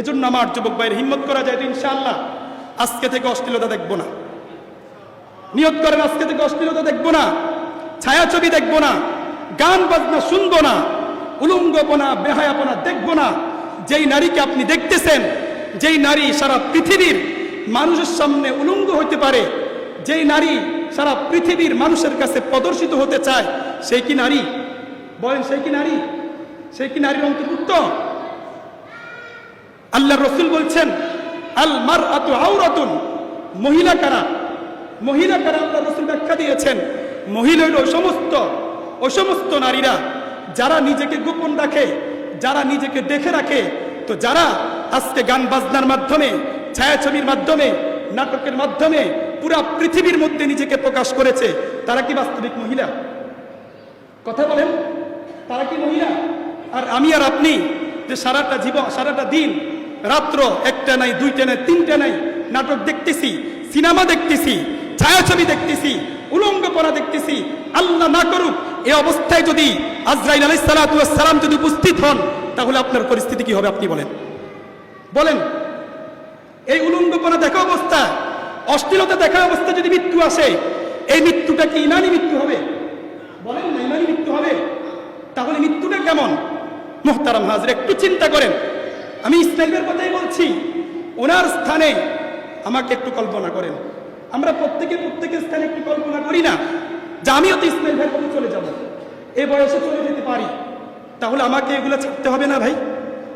এজন্য আমার যুবক ভাইয়ের হিম্মত করা যায় ইনশাআল্লাহ। আজকে থেকে অশ্লীলতা দেখব না। নিয়ত করেন, আজকে থেকে অশ্লীলতা দেখব না। ছায়াছবি দেখব না। গান বাজনা শুনব না। উলঙ্গপনা, বেহায়াপনা দেখব না। যেই নারীকে আপনি দেখতেছেন, যেই নারী সারা পৃথিবীর মানুষের সামনে উলঙ্গ হতে পারে, যেই নারী সারা পৃথিবীর মানুষের কাছে প্রদর্শিত হতে চায়, সেই কি নারী? বলেন, সেই কি নারী? সেই কি নারীর অন্তর্ভুক্ত? আল্লাহ রসুল বলছেন, আল মার আতু আউরাতুন মহিলা কারা? মহিলা কারা আল্লাহ রসুল ব্যাখ্যা দিয়েছেন? মহিলা হইল সমস্ত ওই সমস্ত নারীরা। যারা নিজেকে গোপন রাখে, যারা নিজেকে দেখে রাখে, তো যারা আজকে গান বাজনার মাধ্যমে, ছায়াছবির মাধ্যমে, নাটকের মাধ্যমে পুরা পৃথিবীর মধ্যে নিজেকে প্রকাশ করেছে, তারা কি বাস্তবিক মহিলা? কথা বলেন, তারা কি মহিলা? আর আমি আর আপনি যে সারাটা জীবন সারাটা দিন রাত্র একটা নাই, দুইটা নাই, তিনটা নাই। নাটক দেখতেছি, সিনেমা দেখতেছি, ছায়াছবি দেখতেছি উলঙ্গপনা দেখতেছি। আল্লাহ না করুক এই অবস্থায় যদি আজরাইল আলাই সালাম যদি উপস্থিত হন, তাহলে আপনার পরিস্থিতি কি হবে আপনি বলেন। বলেন, এই উলঙ্গপনা দেখা অবস্থা, অশ্লীলতা দেখা অবস্থা যদি মৃত্যু আসে, এই মৃত্যুটা কি ইমানি মৃত্যু হবে? বলেন না, ইমানি মৃত্যু হবে। তাহলে মৃত্যুটা কেমন? মোহতারাম হাজরে, একটু চিন্তা করেন। আমি ইসমাইলের কথাই বলছি। ওনার স্থানে আমাকে একটু কল্পনা করেন। আমরা প্রত্যেকে প্রত্যেকের স্থানে একটু কল্পনা করি না যে আমিও তো ইসমাইল ভাই বলে চলে যাব। এই বয়সে চলে যেতে পারি। তাহলে আমাকে এগুলো ছাড়তে হবে না ভাই?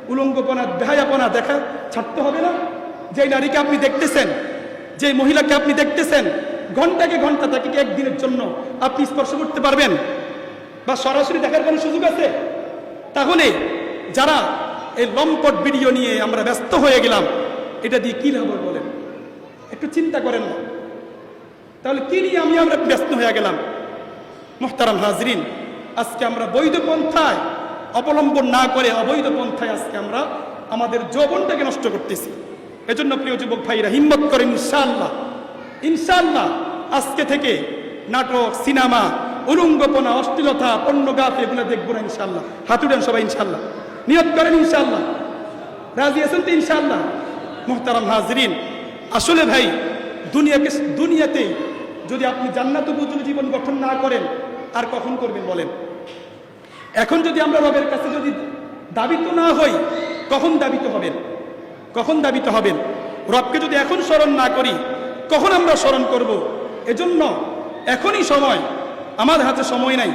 উলঙ্গপনা, বেহায়াপনা দেখা ছাড়তে হবে না? যে নারীকে আপনি দেখতেছেন যে মহিলাকে আপনি দেখতেছেন, ঘন্টাকে ঘণ্টা তাকে একদিনের জন্য আপনি স্পর্শ করতে পারবেন? বা সরাসরি দেখার কোনো সুযোগ আছে? তাহলে যারা এই লম্পট ভিডিও নিয়ে আমরা ব্যস্ত হয়ে গেলাম। এটা দিয়ে কি লাভ বলেন? একটু চিন্তা করেন না। তাহলে কি নিয়ে আমি আমরা ব্যস্ত হয়ে গেলাম? মোহতারাম হাজরিন, আজকে আমরা বৈধ পন্থায় অবলম্বন না করে অবৈধ পন্থায় আজকে আমরা আমাদের যৌবনটাকে নষ্ট করতেছি। এজন্য প্রিয় যুবক ভাইরা, হিম্মত করেন ইনশাআল্লাহ ইনশাআল্লাহ আজকে থেকে নাটক, সিনেমা উলঙ্গপনা অশ্লীলতা পণ্যগাত এগুলো দেখব না ইনশাআল্লাহ। হাতুডেন সবাই ইনশাআল্লাহ। নিয়ত করেন ইনশাল্লাহ রাজি আছেন তো ইনশাআল্লাহ? মোহতারাম হাজরিন, আসলে ভাই, দুনিয়াকে দুনিয়াতে যদি আপনি জান্নাত উপযোগী জীবন গঠন না করেন, আর কখন করবেন বলেন? এখন যদি আমরা রবের কাছে যদি দাবিত না হই, কখন দাবিত হবেন? কখন দাবিত হবেন? রবকে যদি এখন স্মরণ না করি, কখন আমরা স্মরণ করব? এজন্য এখনই সময়। আমার হাতে সময় নাই।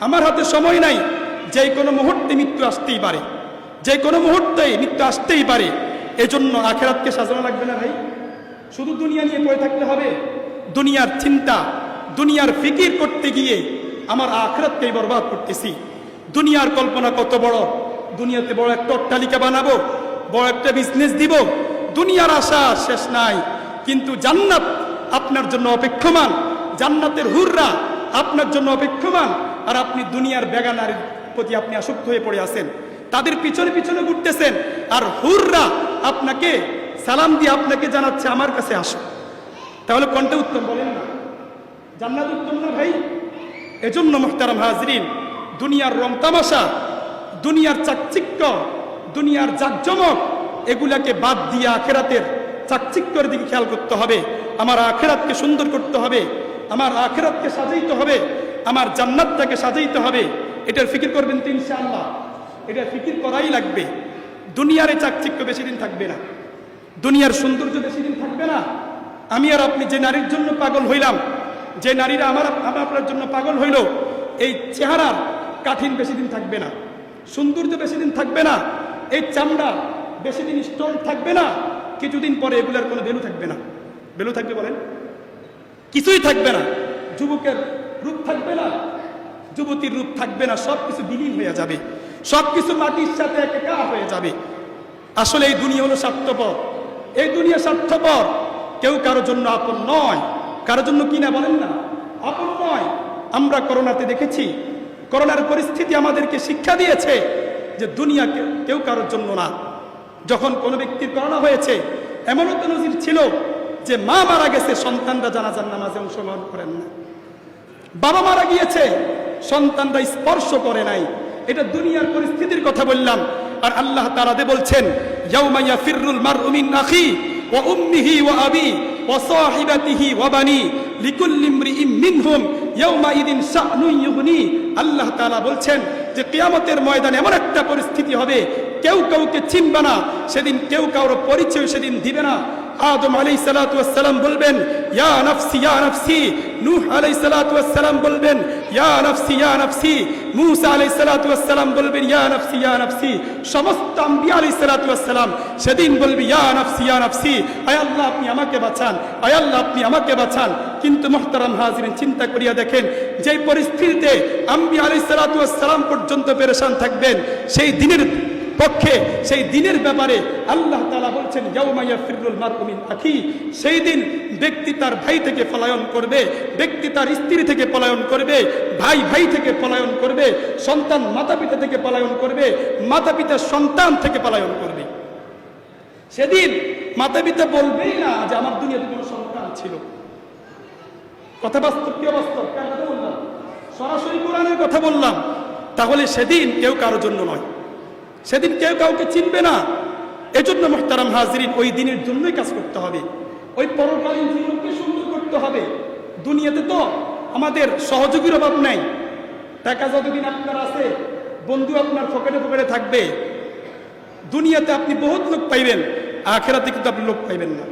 আমার হাতে সময় নাই। যে কোনো মুহূর্তে মৃত্যু আসতেই পারে। যে কোনো মুহূর্তে মৃত্যু আসতেই পারে। এজন্য আখেরাতকে সাজানো লাগবে না ভাই। শুধু দুনিয়া নিয়ে পড়ে থাকতে হবে। দুনিয়ার চিন্তা, দুনিয়ার ফিকির করতে গিয়ে আমার আখরাতকেই বরবাদ করতেছি। দুনিয়ার কল্পনা কত বড়। দুনিয়াতে বড় একটা অট্টালিকা বানাবো, বড় একটা বিজনেস দিব। দুনিয়ার আশা শেষ নাই। কিন্তু জান্নাত আপনার জন্য অপেক্ষমান। জান্নাতের হুররা আপনার জন্য অপেক্ষমান। আর আপনি দুনিয়ার বেগানার প্রতি আপনি আসক্ত হয়ে পড়ে আছেন। তাদের পিছনে পিছনে ঘুরতেছেন। আর হুররা আপনাকে সালাম দিয়ে আপনাকে জানাচ্ছে, আমার কাছে আসো। তাহলে কোনটা উত্তম বলেন না? জান্নাত উত্তম না ভাই? এজন্য মোহতারাম হাজরিন, দুনিয়ার রং তামাশা, দুনিয়ার চাকচিক্য, দুনিয়ার জাকজমক, এগুলাকে বাদ দিয়ে আখেরাতের চাকচিক্যর দিকে খেয়াল করতে হবে। আমার আখেরাতকে সুন্দর করতে হবে। আমার আখেরাতকে সাজাইতে হবে। আমার জান্নাতটাকে সাজাইতে হবে। এটার ফিকির করবেন তো ইনশাআল্লাহ। এটা ফিকির করাই লাগবে। দুনিয়ার চাকচিক্য বেশি দিন থাকবে না। দুনিয়ার সৌন্দর্য বেশি দিন থাকবে না। আমি আর আপনি যে নারীর জন্য পাগল হইলাম, যে নারীরা আমার আমার আপনার জন্য পাগল হইল, এই চেহারার কাঠিন বেশি দিন থাকবে না। সৌন্দর্য বেশি দিন থাকবে না। এই চামড়া বেশি দিন স্ট্রং থাকবে না। কিছুদিন পরে এগুলোর কোনো ভ্যালু থাকবে না। ভ্যালু থাকবে বলেন? কিছুই থাকবে না। যুবকের রূপ থাকবে না। যুবতীর রূপ থাকবে না সব কিছু বিলীন হয়ে যাবে। সব কিছু মাটির সাথে একা হয়ে যাবে। আসলে এই দুনিয়া হলো স্বার্থপর। এই দুনিয়া স্বার্থপর। কেউ কারোর জন্য আপন নয়। কারোর জন্য কি না বলেন না? আপন নয়। আমরা করোনাতে দেখেছি, করোনার পরিস্থিতি আমাদেরকে শিক্ষা দিয়েছে যে দুনিয়াকে কেউ কারোর জন্য না। যখন কোনো ব্যক্তির করোনা হয়েছে, এমনও তো নজির ছিল যে মা মারা গেছে, সন্তানরা জানাজার নামাজে অংশগ্রহণ করেন না। বাবা মারা গিয়েছে সন্তানরা স্পর্শ করে নাই। এটা দুনিয়ার পরিস্থিতির কথা বললাম। আর আল্লাহ তাআলা বলছেন ওয়া উম্মিহি আল্লাহ বলছেন যে, কিয়ামতের ময়দানে এমন একটা পরিস্থিতি হবে, কেউ কাউকে চিনবে না, সেদিন কেউ কারোর পরিচয় সেদিন দিবে না। আদম আলাই সালাম বলবেন, ইয়া নফসি ইয়া নফসি। নূহ আলাই বলবেন, ইয়া নফসি ইয়া নফসি। মুসা আলাই সালাম বলবেন, ইয়া নফসি ইয়া নফসি। সমস্ত আম্বিয়া সেদিন ইয়া নফসি ইয়া নফসি। আয় আল্লাহ, আপনি আমাকে বাঁচান। আয় আল্লাহ, আপনি আমাকে বাঁচান। কিন্তু মোহতারাম হাজিরিন, চিন্তা করিয়া দেখেন যে পরিস্থিতিতে আম্বিয়া আলাই সালাম পর্যন্ত পেরেশান থাকবেন, সেই দিনের পক্ষে সেই দিনের ব্যাপারে আল্লাহ তালা বলছেন ইয়াউমাইয়া ফিরুল মারুমিন আখি সেই দিন ব্যক্তি তার ভাই থেকে পলায়ন করবে, ব্যক্তি তার স্ত্রী থেকে পলায়ন করবে, ভাই ভাই থেকে পলায়ন করবে, সন্তান মাতা পিতা থেকে পলায়ন করবে মাতা পিতা সন্তান থেকে পলায়ন করবে। সেদিন মাতা পিতা বলবেই না যে আমার দুনিয়াতে কোনো সন্তান ছিল। কথা বাস্তব কি অবাস্তব? কার কথা বললাম? সরাসরি কোরআনের কথা বললাম। তাহলে সেদিন কেউ কারোর জন্য নয়। সেদিন কেউ কাউকে চিনবে না। এজন্য মোহতারাম হাজরিন ওই দিনের জন্যই কাজ করতে হবে। ওই পরকালীন জীবনকে সুন্দর করতে হবে। দুনিয়াতে তো আমাদের সহযোগীর অভাব নাই। টাকা যতদিন আপনার আছে, বন্ধু আপনার পকেটে পকেটে থাকবে। দুনিয়াতে আপনি বহুত লোক পাইবেন, আখেরাতে কিন্তু আপনি লোক পাইবেন না।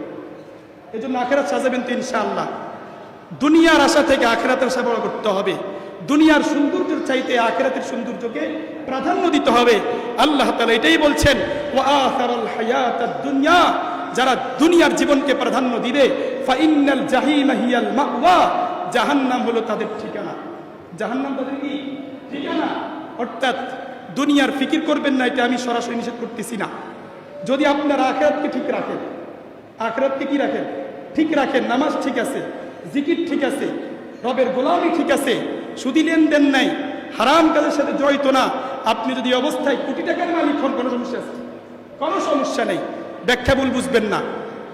এই জন্য আখেরাত সাজাবেন তো ইনশাআল্লাহ। দুনিয়ার আশা থেকে আখেরাতের আশা করতে হবে। দুনিয়ার সৌন্দর্যের চাইতে আখেরাতের সৌন্দর্যকে প্রাধান্য দিতে হবে। আল্লাহ তালা এটাই বলছেন ও আখারাল হায়াতাদ দুনিয়া যারা দুনিয়ার জীবনকে প্রাধান্য দিবে ফাইনাল জাহিম হিয়াল মাওয়া জাহান্নাম হলো তাদের ঠিকানা। জাহান্নাম তাদের কি? ঠিকানা। অর্থাৎ দুনিয়ার ফিকির করবেন না, এটা আমি সরাসরি নিষেধ করতেছি না। যদি আপনার আখেরাতকে ঠিক রাখেন, আখরাতকে কি রাখেন? ঠিক রাখেন, নামাজ ঠিক আছে, জিকির ঠিক আছে, রবের গোলামি ঠিক আছে সুদি লেনদেন নাই, হারাম কাজের সাথে জড়িত না। আপনি যদি অবস্থায় কোটি টাকার মালিক হন, কোনো সমস্যা আছে? কোনো সমস্যা নেই। ব্যাখ্যা ভুল বুঝবেন না।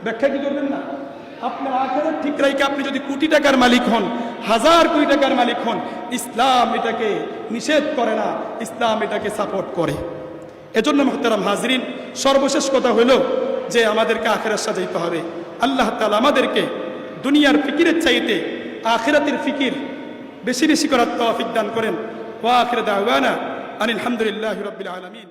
ব্যাখ্যা কি করবেন না? আপনার আখেরাত ঠিক রাইকে আপনি যদি কোটি টাকার মালিক হন, হাজার কোটি টাকার মালিক হন, ইসলাম এটাকে নিষেধ করে না। ইসলাম এটাকে সাপোর্ট করে। এজন্য মোহতারাম হাজরিন, সর্বশেষ কথা হলো যে আমাদেরকে আখেরাত সাজাইতে হবে। আল্লাহ তালা আমাদেরকে দুনিয়ার ফিকিরের চাইতে আখেরাতের ফিকির বেশি বেশি করার তৌফিক দান করেন। ওয়া আখির দাওয়ানা আনিল হামদুলিল্লাহি রাব্বিল আলামিন।